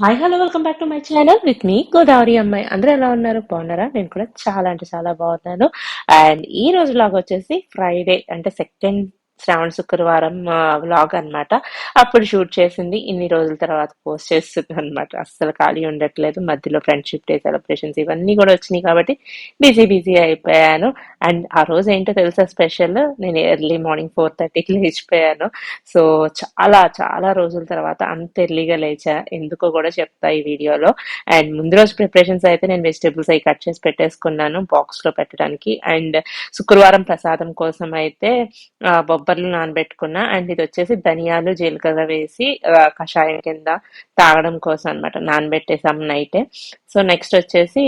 Hi hello welcome back to my channel with me Godavari అమ్మాయి అందరూ ఎలా ఉన్నారు? బాగున్నారా? నేను కూడా చాలా అంటే చాలా బాగున్నాను. అండ్ ఈ రోజు లాగా వచ్చేసి ఫ్రైడే అంటే సెకండ్ శ్రావణ శుక్రవారం వ్లాగ్ అన్నమాట. అప్పుడు షూట్ చేసింది ఇన్ని రోజుల తర్వాత పోస్ట్ చేస్తుంది అనమాట అస్సలు ఖాళీ ఉండట్లేదు. మధ్యలో ఫ్రెండ్షిప్ డే సెలబ్రేషన్స్ ఇవన్నీ కూడా వచ్చినాయి కాబట్టి బిజీ బిజీ అయిపోయాను. అండ్ ఆ రోజు ఏంటో తెలుసా స్పెషల్? నేను ఎర్లీ మార్నింగ్ ఫోర్ థర్టీకి లేచిపోయాను. సో చాలా చాలా రోజుల తర్వాత అంత ఎర్లీగా లేచా. ఎందుకో కూడా చెప్తా ఈ వీడియోలో. అండ్ ముందు రోజు ప్రిపరేషన్స్ అయితే నేను వెజిటేబుల్స్ అవి కట్ చేసి పెట్టేసుకున్నాను బాక్స్లో పెట్టడానికి. అండ్ శుక్రవారం ప్రసాదం కోసం అయితే బొబ్బర్లు నానబెట్టుకున్నా. అండ్ ఇది వచ్చేసి ధనియాలు జీలకర్ర వేసి కషాయం కింద తాగడం కోసం అనమాట నానబెట్టేసాం నైటే. సో నెక్స్ట్ వచ్చేసి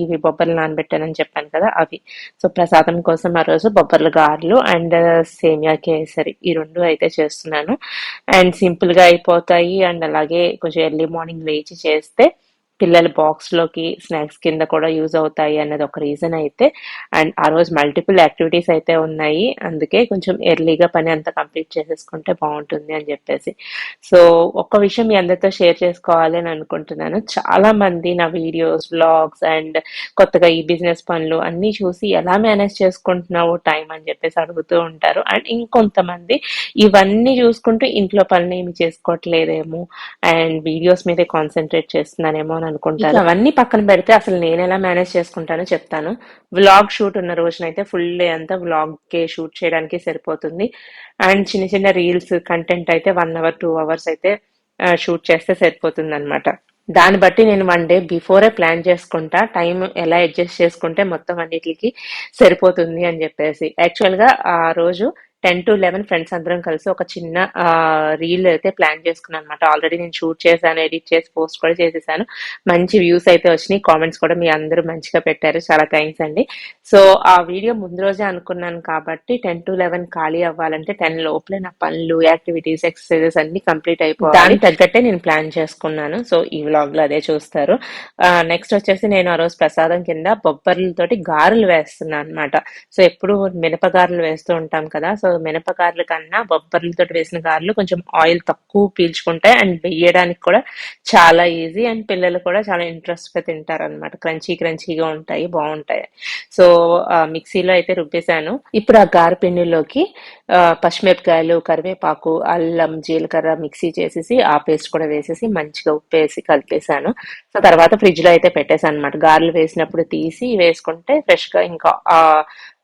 ఇవి బొబ్బర్లు నానబెట్టానని చెప్పాను కదా అవి. సో ప్రసాదం కోసం ఆ రోజు బొబ్బర్లు గారెలు అండ్ uh, సేమియా కేసరి. ఈ రెండు అయితే చేస్తున్నాను. అండ్ సింపుల్గా అయిపోతాయి. అండ్ అలాగే కొంచెం ఎర్లీ మార్నింగ్ లేచి చేస్తే పిల్లల బాక్స్లోకి స్నాక్స్ కింద కూడా యూజ్ అవుతాయి అన్నది ఒక రీజన్ అయితే. అండ్ ఆ రోజు మల్టిపుల్ యాక్టివిటీస్ అయితే ఉన్నాయి. అందుకే కొంచెం ఎర్లీగా పని అంతా కంప్లీట్ చేసేసుకుంటే బాగుంటుంది అని చెప్పేసి. సో ఒక్క విషయం మీ అందరితో షేర్ చేసుకోవాలి అని అనుకుంటున్నాను. చాలా మంది నా వీడియోస్ బ్లాగ్స్ అండ్ కొత్తగా ఈ బిజినెస్ పనులు అన్నీ చూసి ఎలా మేనేజ్ చేసుకుంటున్నావు టైం అని చెప్పేసి అడుగుతూ ఉంటారు. అండ్ ఇంకొంతమంది ఇవన్నీ చూసుకుంటూ ఇంట్లో పనులు ఏమి చేసుకోవట్లేదేమో అండ్ వీడియోస్ మీదే కాన్సన్ట్రేట్ చేస్తున్నానేమో అని అనుకుంటారు. అవన్నీ పక్కన పెడితే అసలు నేను ఎలా మేనేజ్ చేసుకుంటానో చెప్తాను. వ్లాగ్ షూట్ ఉన్న రోజునైతే ఫుల్ డే అంతా వ్లాగ్ కే షూట్ చేయడానికి సరిపోతుంది. అండ్ చిన్న చిన్న రీల్స్ కంటెంట్ అయితే వన్ అవర్ టూ అవర్స్ అయితే షూట్ చేస్తే సరిపోతుంది అనమాట దాన్ని బట్టి నేను వన్ డే బిఫోరే ప్లాన్ చేసుకుంటా. టైం ఎలా అడ్జస్ట్ చేసుకుంటే మొత్తం అన్నిటికి సరిపోతుంది అని చెప్పేసి. యాక్చువల్గా ఆ రోజు టెన్ టు లెవెన్ ఫ్రెండ్స్ అందరం కలిసి ఒక చిన్న రీల్ అయితే ప్లాన్ చేసుకున్నాను అనమాట ఆల్రెడీ నేను షూట్ చేశాను ఎడిట్ చేసి పోస్ట్ కూడా చేసేసాను. మంచి వ్యూస్ అయితే వచ్చినాయి. కామెంట్స్ కూడా మీ అందరూ మంచిగా పెట్టారు. చాలా థ్యాంక్స్ అండి. సో ఆ వీడియో ముందు రోజే అనుకున్నాను కాబట్టి టెన్ టు లెవెన్ ఖాళీ అవ్వాలంటే టెన్ లోపలే నా పనులు యాక్టివిటీస్ ఎక్సర్సైజెస్ అన్ని కంప్లీట్ అయిపోయి దానికి తగ్గట్టే నేను ప్లాన్ చేసుకున్నాను. సో ఈ వ్లాగ్లో అదే చూస్తారు. నెక్స్ట్ వచ్చేసి నేను ఆ రోజు ప్రసాదం కింద బొబ్బర్లతోటి గారెలు వేస్తున్నాను అనమాట సో ఎప్పుడు మినపగారెలు వేస్తూ ఉంటాం కదా సో మినపగారెల కన్నా బొబ్బర్లతో వేసిన గారెలు కొంచెం ఆయిల్ తక్కువ పీల్చుకుంటాయి అండ్ వేయడానికి కూడా చాలా ఈజీ అండ్ పిల్లలు కూడా చాలా ఇంట్రెస్ట్గా తింటారు అనమాట క్రంచీ క్రంచీగా ఉంటాయి బాగుంటాయి. సో మిక్సీలో అయితే రుబ్బేశాను. ఇప్పుడు ఆ గారె పిండిలోకి పచ్చిమిరపకాయలు కరివేపాకు అల్లం జీలకర్ర మిక్సీ చేసేసి ఆ పేస్ట్ కూడా వేసేసి మంచిగా ఉప్పు వేసి కలిపేశాను. సో తర్వాత ఫ్రిడ్జ్లో అయితే పెట్టేశాను అనమాట గారెలు వేసినప్పుడు తీసి వేసుకుంటే ఫ్రెష్గా ఇంకా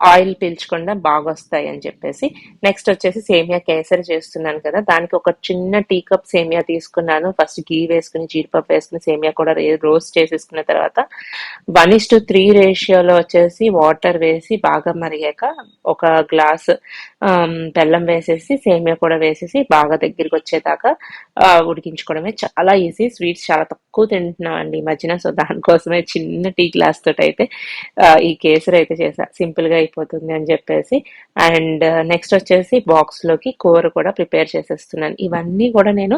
ఆయిల్ పీల్చకుండా బాగా వస్తాయి అని చెప్పేసి. నెక్స్ట్ వచ్చేసి సేమియా కేసరి చేస్తున్నాను కదా. దానికి ఒక చిన్న టీ కప్ సేమియా తీసుకున్నాను. ఫస్ట్ గీ వేసుకుని జీడిపప్పు వేసుకుని సేమియా కూడా రోస్ట్ చేసేసుకున్న తర్వాత వన్ ఇస్ టు త్రీ రేషియోలో వచ్చేసి వాటర్ వేసి బాగా మరిగాక ఒక గ్లాస్ బెల్లం వేసేసి సేమియా కూడా వేసేసి బాగా దగ్గరికి వచ్చేదాకా ఉడికించుకోవడమే చాలా ఈజీ. స్వీట్స్ చాలా తక్కువ తింటున్నాం అండి ఈ మధ్యన. సో దానికోసమే చిన్న టీ గ్లాస్ తోటి అయితే ఈ కేసరి అయితే చేసా సింపుల్గా అయిపోతుంది అని చెప్పేసి. అండ్ uh, నెక్స్ట్ వచ్చేసి బాక్స్లోకి కూర కూడా ప్రిపేర్ చేసేస్తున్నాను. ఇవన్నీ కూడా నేను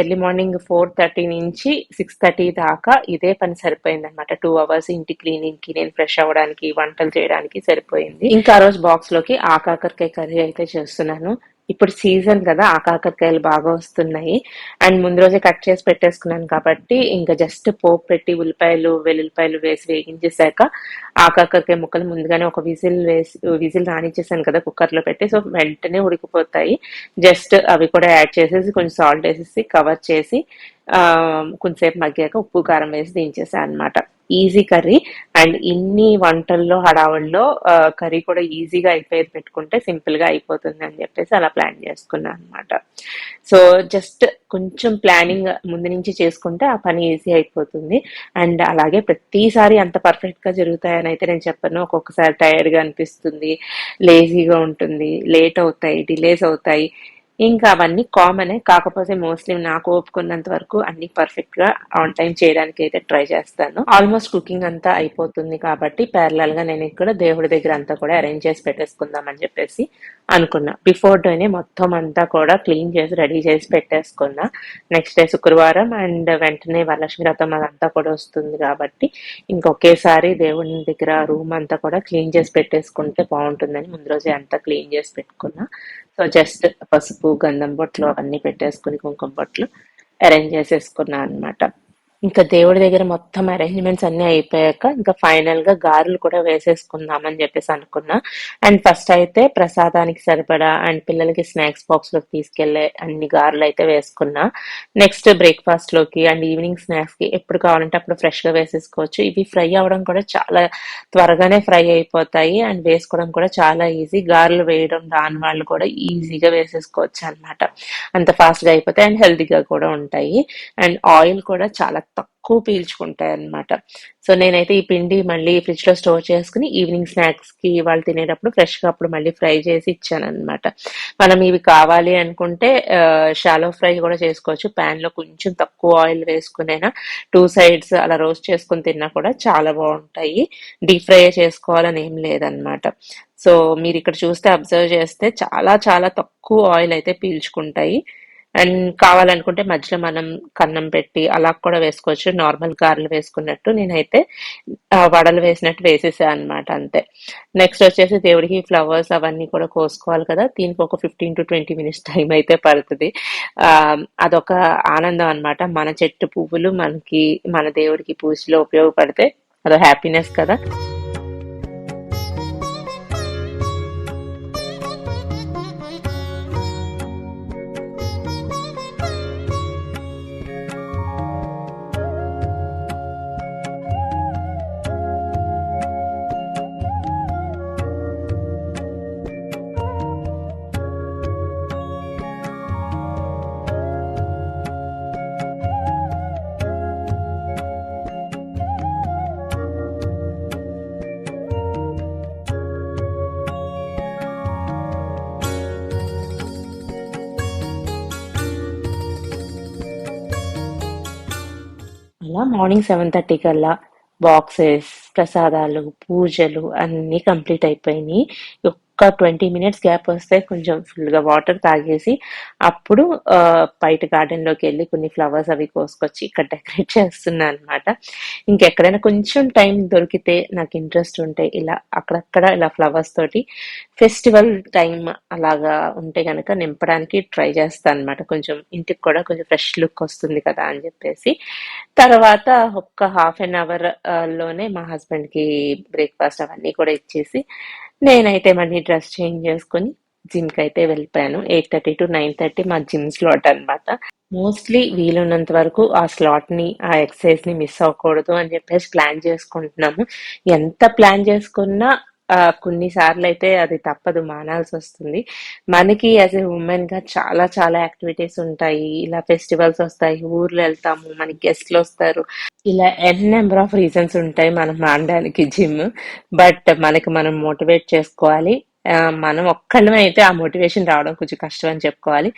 ఎర్లీ మార్నింగ్ ఫోర్ థర్టీ నుంచి సిక్స్ థర్టీ దాకా ఇదే పని సరిపోయింది అనమాట టూ అవర్స్ ఇంటి క్లీనింగ్కి నేను ఫ్రెష్ అవ్వడానికి వంటలు చేయడానికి సరిపోయింది. ఇంకా ఆ రోజు బాక్స్లోకి ఆకాకరకాయ కర్రీ అయితే చేస్తున్నాను. ఇప్పుడు సీజన్ కదా ఆకాకరకాయలు బాగా వస్తున్నాయి. అండ్ ముందు రోజే కట్ చేసి పెట్టేసుకున్నాను కాబట్టి ఇంకా జస్ట్ పోపు పెట్టి ఉల్లిపాయలు వెల్లుల్లిపాయలు వేసి వేగించేసాక ఆకాకరకాయ ముక్కలు ముందుగానే ఒక విజిల్ వేసి విజిల్ రానిచ్చేసాను కదా కుక్కర్లో పెట్టి. సో వెంటనే ఉడికిపోతాయి. జస్ట్ అవి కూడా యాడ్ చేసేసి కొంచెం సాల్ట్ వేసేసి కవర్ చేసి కొంచెంసేపు మగ్గాక ఉప్పు కారం వేసి దించేసాను అనమాట ఈజీ కర్రీ. అండ్ ఇన్ని వంటల్లో హడావుల్లో కర్రీ కూడా ఈజీగా అయిపోయేది పెట్టుకుంటే సింపుల్గా అయిపోతుంది అని చెప్పేసి అలా ప్లాన్ చేసుకున్నాను అనమాట సో జస్ట్ కొంచెం ప్లానింగ్ ముందు నుంచి చేసుకుంటే ఆ పని ఈజీ అయిపోతుంది. అండ్ అలాగే ప్రతిసారి అంత పర్ఫెక్ట్గా జరుగుతాయని అయితే నేను చెప్పను. ఒక్కొక్కసారి టైర్డ్గా అనిపిస్తుంది లేజీగా ఉంటుంది లేట్ అవుతాయి డిలేస్ అవుతాయి. ఇంకా అవన్నీ కామనే కాకపోతే మోస్ట్లీ నాకు ఒప్పుకున్నంత వరకు అన్ని పర్ఫెక్ట్గా ఆన్ టైం చేయడానికి అయితే ట్రై చేస్తాను. ఆల్మోస్ట్ కుకింగ్ అంతా అయిపోతుంది కాబట్టి ప్యారలల్గా నేను ఇక్కడ దేవుడి దగ్గర అంతా కూడా అరేంజ్ చేసి పెట్టేసుకుందాం అని చెప్పేసి అనుకున్నా. బిఫోర్ డేనే మొత్తం అంతా కూడా క్లీన్ చేసి రెడీ చేసి పెట్టేసుకున్నా. నెక్స్ట్ డే శుక్రవారం అండ్ వెంటనే వరలక్ష్మి వ్రతం అదంతా కూడా వస్తుంది కాబట్టి ఇంకొకేసారి దేవుడి దగ్గర రూమ్ అంతా కూడా క్లీన్ చేసి పెట్టేసుకుంటే బాగుంటుందని ముందు రోజే అంతా క్లీన్ చేసి పెట్టుకున్నా. సో జస్ట్ పసుపు గంధం బొట్లు అన్నీ పెట్టేసుకుని కుంకుమ బొట్లు అరేంజ్ చేసేసుకున్నా అన్నమాట. ఇంకా దేవుడి దగ్గర మొత్తం అరేంజ్మెంట్స్ అన్ని అయిపోయాక ఇంకా ఫైనల్గా గారెలు కూడా వేసేసుకుందాం అని చెప్పేసి అనుకున్నా. అండ్ ఫస్ట్ అయితే ప్రసాదానికి సరిపడా అండ్ పిల్లలకి స్నాక్స్ బాక్స్లోకి తీసుకెళ్ళే అన్ని గారెలు అయితే వేసుకున్నా. నెక్స్ట్ బ్రేక్ఫాస్ట్లోకి అండ్ ఈవినింగ్ స్నాక్స్కి ఎప్పుడు కావాలంటే అప్పుడు ఫ్రెష్గా వేసేసుకోవచ్చు. ఇవి ఫ్రై అవ్వడం కూడా చాలా త్వరగానే ఫ్రై అయిపోతాయి అండ్ వేసుకోవడం కూడా చాలా ఈజీ గారెలు వేయడం రాని వాళ్ళు కూడా ఈజీగా వేసేసుకోవచ్చు అన్నమాట. అంత ఫాస్ట్గా అయిపోతాయి అండ్ హెల్తీగా కూడా ఉంటాయి. అండ్ ఆయిల్ కూడా చాలా తక్కువ పీల్చుకుంటాయి అన్నమాట సో నేనైతే ఈ పిండి మళ్ళీ ఫ్రిడ్జ్లో స్టోర్ చేసుకుని ఈవినింగ్ స్నాక్స్కి వాళ్ళు తినేటప్పుడు ఫ్రెష్గా అప్పుడు మళ్ళీ ఫ్రై చేసి ఇచ్చాను అనమాట మనం ఇవి కావాలి అనుకుంటే షాలో ఫ్రై కూడా చేసుకోవచ్చు. పాన్లో కొంచెం తక్కువ ఆయిల్ వేసుకునైనా టూ సైడ్స్ అలా రోస్ట్ చేసుకుని తిన్నా కూడా చాలా బాగుంటాయి. డీప్ ఫ్రై చేసుకోవాలని ఏం లేదనమాట సో మీరు ఇక్కడ చూస్తే అబ్జర్వ్ చేస్తే చాలా చాలా తక్కువ ఆయిల్ అయితే పీల్చుకుంటాయి. అండ్ కావాలనుకుంటే మధ్యలో మనం కన్నం పెట్టి అలా కూడా వేసుకోవచ్చు. నార్మల్ గారెలు వేసుకున్నట్టు నేనైతే వడలు వేసినట్టు వేసేసాను అనమాట అంతే. నెక్స్ట్ వచ్చేసి దేవుడికి ఫ్లవర్స్ అవన్నీ కూడా కోసుకోవాలి కదా. దీనికి ఒక fifteen to twenty minutes time అయితే పడుతుంది. ఆ, అదొక ఆనందం అన్నమాట. మన చెట్టు పువ్వులు మనకి మన దేవుడికి పూజలో ఉపయోగపడితే అదో హ్యాపీనెస్ కదా. మార్నింగ్ సెవెన్ థర్టీ కల్లా బాక్సెస్ ప్రసాదాలు పూజలు అన్నీ కంప్లీట్ అయిపోయినాయి. ఒక్క ట్వంటీ మినిట్స్ గ్యాప్ వస్తే కొంచెం ఫుల్గా వాటర్ తాగేసి అప్పుడు బయట గార్డెన్లోకి వెళ్ళి కొన్ని ఫ్లవర్స్ అవి కోసుకొచ్చి ఇక్కడ డెకరేట్ చేస్తున్నా అనమాట ఇంకెక్కడైనా కొంచెం టైం దొరికితే నాకు ఇంట్రెస్ట్ ఉంటే ఇలా అక్కడక్కడ ఇలా ఫ్లవర్స్ తోటి ఫెస్టివల్ టైం అలాగా ఉంటే కనుక నింపడానికి ట్రై చేస్తాను అనమాట కొంచెం ఇంటికి కూడా కొంచెం ఫ్రెష్ లుక్ వస్తుంది కదా అని చెప్పేసి. తర్వాత ఒక్క హాఫ్ అన్ అవర్లోనే మా హస్బెండ్కి బ్రేక్ఫాస్ట్ అవన్నీ కూడా ఇచ్చేసి నేనైతే మళ్ళీ డ్రెస్ చేంజ్ చేసుకుని జిమ్కి అయితే వెళ్ళిపోయాను. Eight thirty to nine thirty మా జిమ్ స్లాట్ అనమాట మోస్ట్లీ వీలున్నంత వరకు ఆ స్లాట్ని ఆ ఎక్సర్సైజ్ని మిస్ అవ్వకూడదు అని చెప్పేసి ప్లాన్ చేసుకుంటున్నాము. ఎంత ప్లాన్ చేసుకున్నా కొన్నిసార్లు అయితే అది తప్పదు మానాల్సి వస్తుంది. మనకి యాజ్ ఎ ఉమెన్గా చాలా చాలా యాక్టివిటీస్ ఉంటాయి. ఇలా ఫెస్టివల్స్ వస్తాయి ఊర్లు వెళ్తాము మనకి గెస్ట్లు వస్తారు. ఇలా ఎన్ నెంబర్ ఆఫ్ రీజన్స్ ఉంటాయి మనం మానడానికి జిమ్ బట్ మనకి మనం మోటివేట్ చేసుకోవాలి. మనం ఒక్కళ్ళమే అయితే ఆ మోటివేషన్ రావడం కొంచెం కష్టం అని చెప్పుకోవాలి.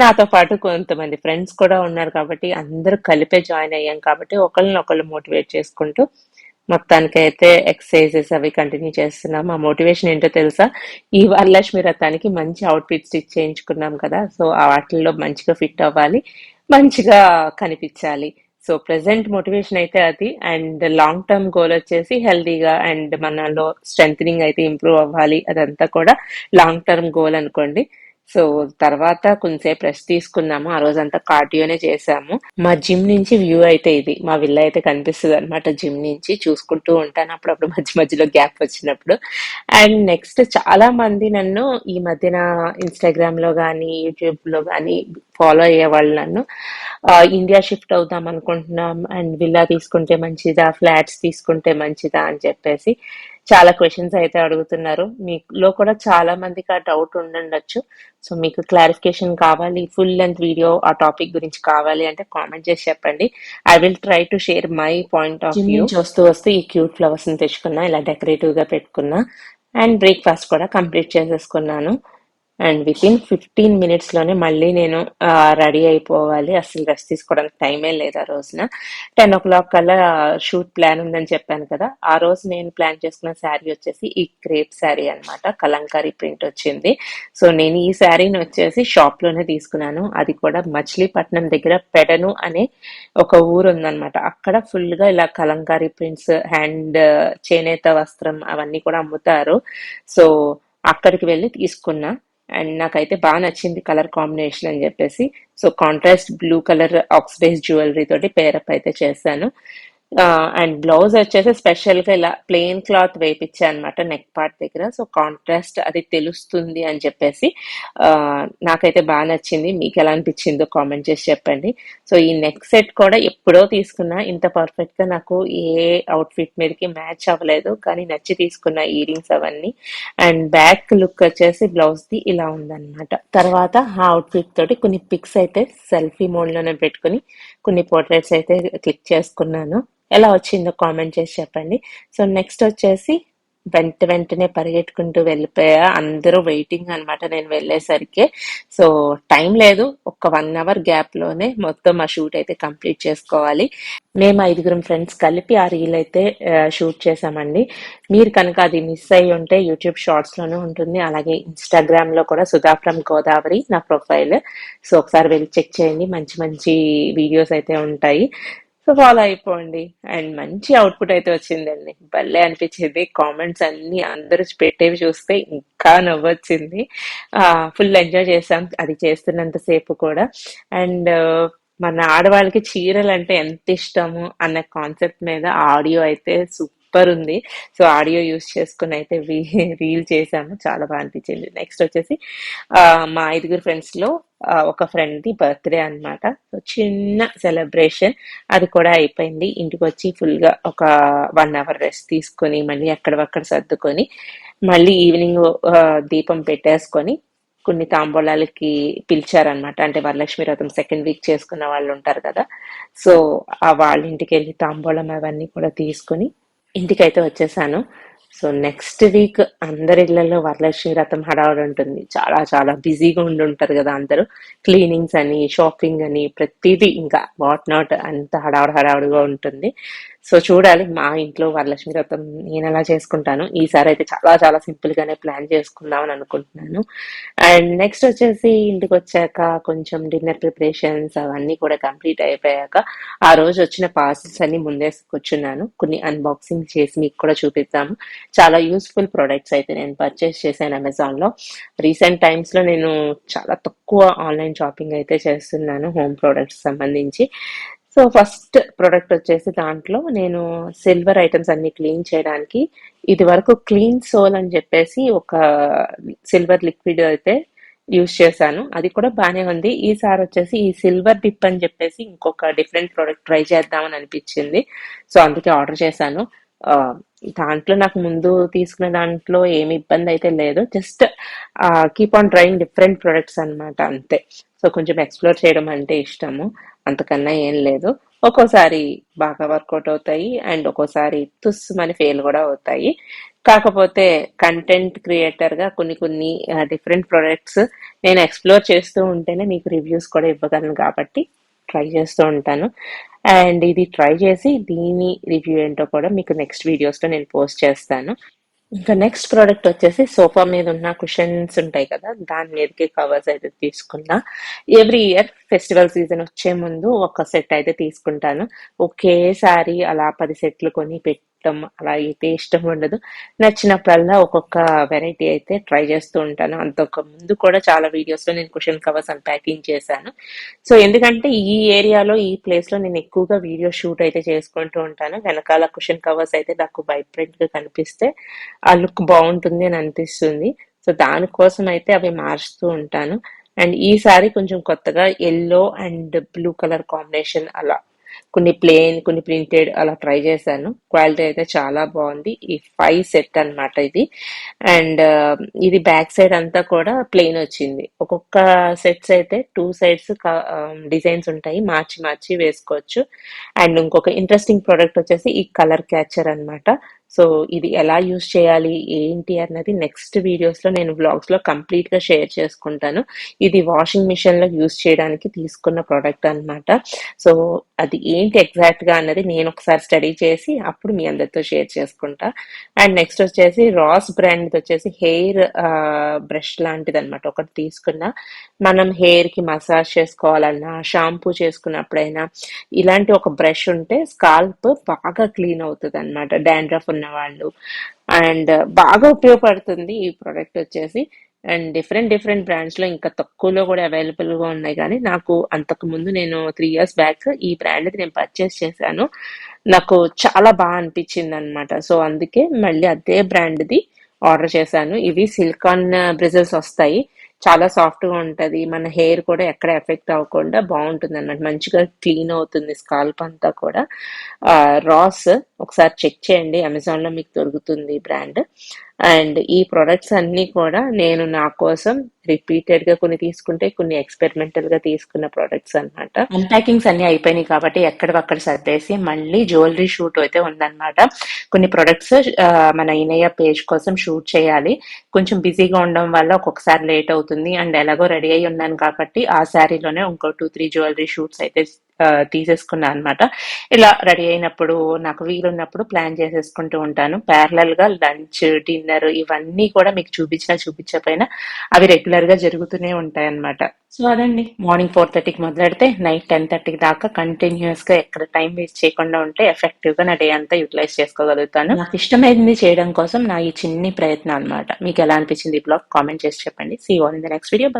నాతో పాటు కొంతమంది ఫ్రెండ్స్ కూడా ఉన్నారు కాబట్టి అందరూ కలిపే జాయిన్ అయ్యాం కాబట్టి ఒకళ్ళని ఒకళ్ళు మోటివేట్ చేసుకుంటూ మొత్తానికి అయితే ఎక్సర్సైజెస్ అవి కంటిన్యూ చేస్తున్నాం. ఆ మోటివేషన్ ఏంటో తెలుసా? ఈ వరలక్ష్మి రథానికి మంచి అవుట్ఫిట్ స్టిచ్ చేయించుకున్నాం కదా. సో ఆ వాటిల్లో మంచిగా ఫిట్ అవ్వాలి మంచిగా కనిపించాలి. సో ప్రెసెంట్ మోటివేషన్ అయితే అది. అండ్ లాంగ్ టర్మ్ గోల్ వచ్చేసి హెల్దీగా అండ్ మనలో స్ట్రెంగ్ అయితే ఇంప్రూవ్ అవ్వాలి. అదంతా కూడా లాంగ్ టర్మ్ గోల్ అనుకోండి. సో తర్వాత కొంచెంసేపు రెస్ట్ తీసుకున్నాము. ఆ రోజంతా కార్డియోనే చేసాము మా జిమ్ నుంచి వ్యూ అయితే ఇది. మా విల్లా అయితే కనిపిస్తుంది అనమాట జిమ్ నుంచి. చూసుకుంటూ ఉంటాను. అప్పుడప్పుడు మధ్య మధ్యలో గ్యాప్ వచ్చినప్పుడు. అండ్ నెక్స్ట్ చాలా మంది నన్ను ఈ మధ్యన ఇన్స్టాగ్రామ్లో కానీ యూట్యూబ్లో కానీ ఫాలో అయ్యే వాళ్ళు నన్ను ఇండియా షిఫ్ట్ అవుదాం అనుకుంటున్నాం. అండ్ విల్లా తీసుకుంటే మంచిదా? ఫ్లాట్స్ తీసుకుంటే మంచిదా? అని చెప్పేసి చాలా క్వశ్చన్స్ అయితే అడుగుతున్నారు. మీలో కూడా చాలా మందికి ఆ డౌట్ ఉండుండొచ్చు. సో మీకు క్లారిఫికేషన్ కావాలి ఫుల్ లెంత్ వీడియో ఆ టాపిక్ గురించి కావాలి అంటే కామెంట్ చేసి చెప్పండి. I will try to share my point of view నుంచి వస్తూ వస్తూ ఈ క్యూట్ ఫ్లవర్స్ని తెచ్చుకున్నా ఇలా డెకరేటివ్గా పెట్టుకున్నా. అండ్ బ్రేక్ఫాస్ట్ కూడా కంప్లీట్ చేసేసుకున్నాను. అండ్ విత్ ఇన్ ఫిఫ్టీన్ మినిట్స్లోనే మళ్ళీ నేను రెడీ అయిపోవాలి. అసలు రెస్ట్ తీసుకోవడానికి టైమే లేదు ఆ రోజున. టెన్ ఓ క్లాక్ కల్లా షూట్ ప్లాన్ ఉందని చెప్పాను కదా. ఆ రోజు నేను ప్లాన్ చేసుకున్న శారీ వచ్చేసి ఈ క్రేప్ శారీ అన్నమాట. కలంకారీ ప్రింట్ వచ్చింది. సో నేను ఈ శారీని వచ్చేసి షాప్లోనే తీసుకున్నాను. అది కూడా మచిలీపట్నం దగ్గర పెడను అనే ఒక ఊరు ఉందనమాట అక్కడ ఫుల్గా ఇలా కలంకారీ ప్రింట్స్ హ్యాండ్ చేనేత వస్త్రం అవన్నీ కూడా అమ్ముతారు. సో అక్కడికి వెళ్ళి తీసుకున్నా. అండ్ నాకైతే బాగా నచ్చింది కలర్ కాంబినేషన్ అని చెప్పేసి. So contrast blue colour oxidised jewellery తోటి పేరప్ అయితే చేశాను. అండ్ బ్లౌజ్ వచ్చేసి స్పెషల్గా ఇలా ప్లెయిన్ క్లాత్ వేయించా అనమాట నెక్ పార్ట్ దగ్గర. సో కాంట్రాస్ట్ అది తెలుస్తుంది అని చెప్పేసి నాకైతే బాగా నచ్చింది. మీకు ఎలా అనిపించిందో కామెంట్ చేసి చెప్పండి. సో ఈ నెక్ సెట్ కూడా ఎప్పుడో తీసుకున్నా ఇంత పర్ఫెక్ట్గా నాకు ఏ అవుట్ఫిట్ మీదకి మ్యాచ్ అవ్వలేదు. కానీ నచ్చి తీసుకున్న ఇయరింగ్స్ అవన్నీ. అండ్ బ్యాక్ లుక్ వచ్చేసి బ్లౌజ్ ది ఇలా ఉందన్నమాట. తర్వాత ఆ అవుట్ఫిట్ తోటి కొన్ని పిక్స్ అయితే సెల్ఫీ మోడ్లోనే పెట్టుకుని కొన్ని పోర్ట్రేట్స్ అయితే క్లిక్ చేసుకున్నాను. ఎలా వచ్చిందో కామెంట్ చేసి చెప్పండి. సో నెక్స్ట్ వచ్చేసి వెంట వెంటనే పరిగెట్టుకుంటూ వెళ్ళిపోయా. అందరూ వెయిటింగ్ అన్నమాట నేను వెళ్ళేసరికి. సో టైం లేదు. ఒక వన్ అవర్ గ్యాప్లోనే మొత్తం ఆ షూట్ అయితే కంప్లీట్ చేసుకోవాలి. మేము ఐదుగురం ఫ్రెండ్స్ కలిపి ఆ రీల్ అయితే షూట్ చేసామండి. మీరు కనుక అది మిస్ అయ్యి ఉంటే యూట్యూబ్ షార్ట్స్లోనే ఉంటుంది. అలాగే ఇన్స్టాగ్రామ్లో కూడా సుధా ఫ్రమ్ గోదావరి నా ప్రొఫైల్. సో ఒకసారి వెళ్ళి చెక్ చేయండి. మంచి మంచి వీడియోస్ అయితే ఉంటాయి. సో ఫాలో అయిపోండి. అండ్ మంచి అవుట్పుట్ అయితే వచ్చిందండి. భలే అనిపించింది. కామెంట్స్ అన్ని అందరూ పెట్టేవి చూస్తే ఇంకా నవ్వొచ్చింది. ఫుల్ ఎంజాయ్ చేసాం అది చేస్తున్నంత సేపు కూడా. అండ్ మన ఆడవాళ్ళకి చీరలు అంటే ఎంత ఇష్టము అన్న కాన్సెప్ట్ మీద ఆడియో అయితే సూపర్ సూపర్ ఉంది. సో ఆడియో యూస్ చేసుకుని అయితే రీల్ చేసాము. చాలా బాగా అనిపించింది. నెక్స్ట్ వచ్చేసి మా ఐదుగురు ఫ్రెండ్స్లో ఒక ఫ్రెండ్ది బర్త్డే అన్నమాట. సో చిన్న సెలబ్రేషన్ అది కూడా అయిపోయింది. ఇంటికి వచ్చి ఫుల్గా ఒక వన్ అవర్ రెస్ట్ తీసుకొని మళ్ళీ అక్కడ సర్దుకొని మళ్ళీ ఈవినింగ్ దీపం పెట్టేసుకొని కొన్ని తాంబూలాలకి పిలిచారనమాట అంటే వరలక్ష్మి వ్రతం సెకండ్ వీక్ చేసుకున్న వాళ్ళు ఉంటారు కదా. సో ఆ వాళ్ళ ఇంటికి వెళ్ళి తాంబూలం అవన్నీ కూడా తీసుకొని ఇంటికైతే వచ్చేసాను. సో నెక్స్ట్ వీక్ అందరి ఇళ్ళలో వరలక్ష్మి వ్రతం హడావుడి ఉంటుంది. చాలా చాలా బిజీగా ఉండి ఉంటారు కదా అందరూ. క్లీనింగ్స్ అని షాపింగ్ అని ప్రతిదీ ఇంకా వాట్ నాట్ అంత హడావుడి హడావుడిగా ఉంటుంది. సో చూడాలి మా ఇంట్లో వరలక్ష్మి వ్రతం నేను ఎలా చేసుకుంటాను. ఈసారి అయితే చాలా చాలా సింపుల్ గానే ప్లాన్ చేసుకుందామని అనుకుంటున్నాను. అండ్ నెక్స్ట్ వచ్చేసి ఇంటికి వచ్చాక కొంచెం డిన్నర్ ప్రిపరేషన్స్ అవన్నీ కూడా కంప్లీట్ అయిపోయాక ఆ రోజు వచ్చిన పార్సల్స్ అన్ని ముందే కూర్చున్నాను. కొన్ని అన్బాక్సింగ్ చేసి మీకు కూడా చూపిద్దాము. చాలా యూస్ఫుల్ ప్రొడక్ట్స్ అయితే నేను పర్చేస్ చేశాను అమెజాన్లో రీసెంట్ టైమ్స్లో నేను చాలా తక్కువ ఆన్లైన్ షాపింగ్ అయితే చేస్తున్నాను హోమ్ ప్రొడక్ట్స్ సంబంధించి. సో ఫస్ట్ ప్రోడక్ట్ వచ్చేసి దాంట్లో నేను సిల్వర్ ఐటమ్స్ అన్ని క్లీన్ చేయడానికి ఇది వరకు క్లీన్ సోల్ అని చెప్పేసి ఒక సిల్వర్ లిక్విడ్ అయితే యూస్ చేశాను. అది కూడా బాగానే ఉంది. ఈసారి వచ్చేసి ఈ సిల్వర్ డిప్ అని చెప్పేసి ఇంకొక డిఫరెంట్ ప్రోడక్ట్ ట్రై చేద్దామని అనిపించింది. సో అందుకే ఆర్డర్ చేశాను. దాంట్లో నాకు ముందు తీసుకున్న దాంట్లో ఏమి ఇబ్బంది అయితే లేదు. Just keep on trying different products అనమాట అంతే. సో కొంచెం ఎక్స్ప్లోర్ చేయడం అంటే ఇష్టము. అంతకన్నా ఏం లేదు. ఒక్కోసారి బాగా వర్కౌట్ అవుతాయి. అండ్ ఒక్కోసారి తుస్సుమని ఫెయిల్ కూడా అవుతాయి. కాకపోతే కంటెంట్ క్రియేటర్గా కొన్ని కొన్ని డిఫరెంట్ ప్రొడక్ట్స్ నేను ఎక్స్ప్లోర్ చేస్తూ ఉంటేనే మీకు రివ్యూస్ కూడా ఇవ్వగలను కాబట్టి ట్రై చేస్తూ ఉంటాను. అండ్ ఇది ట్రై చేసి దీని రివ్యూ ఏంటో కూడా మీకు నెక్స్ట్ వీడియోస్లో నేను పోస్ట్ చేస్తాను. ఇంకా నెక్స్ట్ ప్రోడక్ట్ వచ్చేసి సోఫా మీద ఉన్న కుషన్స్ ఉంటాయి కదా దాని మీదకి కవర్స్ అయితే తీసుకున్నా. ఎవ్రీ ఇయర్ ఫెస్టివల్ సీజన్ వచ్చే ముందు ఒక సెట్ అయితే తీసుకుంటాను. ఒకేసారి అలా పది సెట్లు కొని పెట్టి ఇష్టం అలా అయితే ఇష్టం ఉండదు. నచ్చినప్పుడల్లా ఒక్కొక్క వెరైటీ అయితే ట్రై చేస్తూ ఉంటాను. అంతకు ముందు కూడా చాలా వీడియోస్లో నేను కుషన్ కవర్స్ అన్ప్యాకింగ్ చేశాను. సో ఎందుకంటే ఈ ఏరియాలో ఈ ప్లేస్లో నేను ఎక్కువగా వీడియో షూట్ అయితే చేసుకుంటూ ఉంటాను. వెనకాల కుషన్ కవర్స్ అయితే నాకు వైబ్రెంట్గా కనిపిస్తే ఆ లుక్ బాగుంటుంది అని అనిపిస్తుంది. సో దానికోసం అయితే అవి మార్చుతూ ఉంటాను. అండ్ ఈసారి కొంచెం కొత్తగా yellow and blue colour combination అలా కొన్ని ప్లేన్ కొన్ని ప్రింటెడ్ అలా ట్రై చేశాను. క్వాలిటీ అయితే చాలా బాగుంది. ఈ ఫైవ్ సెట్ అన్నమాట ఇది. అండ్ um, ఇది బ్యాక్ సైడ్ అంతా కూడా ప్లెయిన్ వచ్చింది. ఒక్కొక్క సెట్స్ అయితే టూ సైడ్స్ డిజైన్స్ ఉంటాయి. మార్చి మార్చి వేసుకోవచ్చు. అండ్ ఇంకొక ఇంట్రెస్టింగ్ ప్రోడక్ట్ వచ్చేసి ఈ కలర్ క్యాచర్ అన్నమాట. సో ఇది ఎలా యూస్ చేయాలి ఏంటి అన్నది నెక్స్ట్ వీడియోస్లో నేను వ్లాగ్స్లో కంప్లీట్గా షేర్ చేసుకుంటాను. ఇది వాషింగ్ మిషన్లో యూస్ చేయడానికి తీసుకున్న ప్రోడక్ట్ అన్నమాట. సో అది ఏంటి ఎగ్జాక్ట్గా అన్నది నేను ఒకసారి స్టడీ చేసి అప్పుడు మీ అందరితో షేర్ చేసుకుంటా. అండ్ నెక్స్ట్ వచ్చేసి రాస్ బ్రాండ్ వచ్చేసి హెయిర్ బ్రష్ లాంటిది అనమాట ఒకటి తీసుకున్నా. మనం హెయిర్కి మసాజ్ చేసుకోవాలన్నా షాంపూ చేసుకున్నప్పుడైనా ఇలాంటి ఒక బ్రష్ ఉంటే స్కాల్ప్ బాగా క్లీన్ అవుతుంది అనమాట డాండ్రఫ్ ఉన్న వాళ్ళు. అండ్ బాగా ఉపయోగపడుతుంది ఈ ప్రోడక్ట్ వచ్చేసి. అండ్ డిఫరెంట్ డిఫరెంట్ బ్రాండ్స్లో ఇంకా తక్కువలో కూడా అవైలబుల్గా ఉన్నాయి. కానీ నాకు అంతకుముందు నేను త్రీ ఇయర్స్ బ్యాక్ ఈ బ్రాండ్ నేను పర్చేస్ చేశాను. నాకు చాలా బాగా అనిపించింది అనమాట సో అందుకే మళ్ళీ అదే బ్రాండ్ది ఆర్డర్ చేశాను. ఇవి సిలికాన్ బ్రిజల్స్ వస్తాయి. చాలా సాఫ్ట్గా ఉంటది. మన హెయిర్ కూడా ఎక్కడ ఎఫెక్ట్ అవ్వకుండా బాగుంటుంది అన్నమాట మంచిగా క్లీన్ అవుతుంది స్కాల్ప్ అంతా కూడా. రాస్ ఒకసారి చెక్ చేయండి. అమెజాన్లో మీకు దొరుకుతుంది బ్రాండ్ అండ్ ఈ ప్రొడక్ట్స్ అన్ని కూడా నేను నా కోసం రిపీటెడ్గా కొన్ని తీసుకుంటే కొన్ని ఎక్స్పెరిమెంటల్గా తీసుకున్న ప్రొడక్ట్స్ అన్నమాట. అన్ప్యాకింగ్స్ అన్ని అయిపోయినాయి కాబట్టి ఎక్కడికక్కడ సర్దేసి మళ్ళీ జ్యువెలరీ షూట్ అయితే ఉందన్నమాట. కొన్ని ప్రొడక్ట్స్ మన ఇనయ్య పేజ్ కోసం షూట్ చేయాలి. కొంచెం బిజీగా ఉండడం వల్ల ఒక్కొక్కసారి లేట్ అవుతుంది. అండ్ ఎలాగో రెడీ అయి ఉన్నాను కాబట్టి ఆ శారీలోనే ఇంకో టూ త్రీ జ్యువెలరీ షూట్స్ అయితే తీసేసుకున్నాను అనమాట ఇలా రెడీ అయినప్పుడు నాకు వీలున్నప్పుడు ప్లాన్ చేసేసుకుంటూ ఉంటాను. ప్యారలల్గా లంచ్ డిన్నర్ ఇవన్నీ కూడా మీకు చూపించినా చూపించకపోయినా అవి రెగ్యులర్గా జరుగుతూనే ఉంటాయి అనమాట సో అదండి. మార్నింగ్ ఫోర్ థర్టీకి మొదలెడితే నైట్ టెన్ థర్టీకి దాకా కంటిన్యూస్గా ఎక్కడ టైం వేస్ట్ చేయకుండా ఉంటే ఎఫెక్టివ్గా నా డే అంతా యూటిలైజ్ చేసుకోగలుగుతాను. నాకు ఇష్టమైంది చేయడం కోసం నా ఈ చిన్ని ప్రయత్నం అన్నమాట. మీకు ఎలా అనిపించింది ఈ బ్లాగ్ కామెంట్ చేసి చెప్పండి. See on in the next video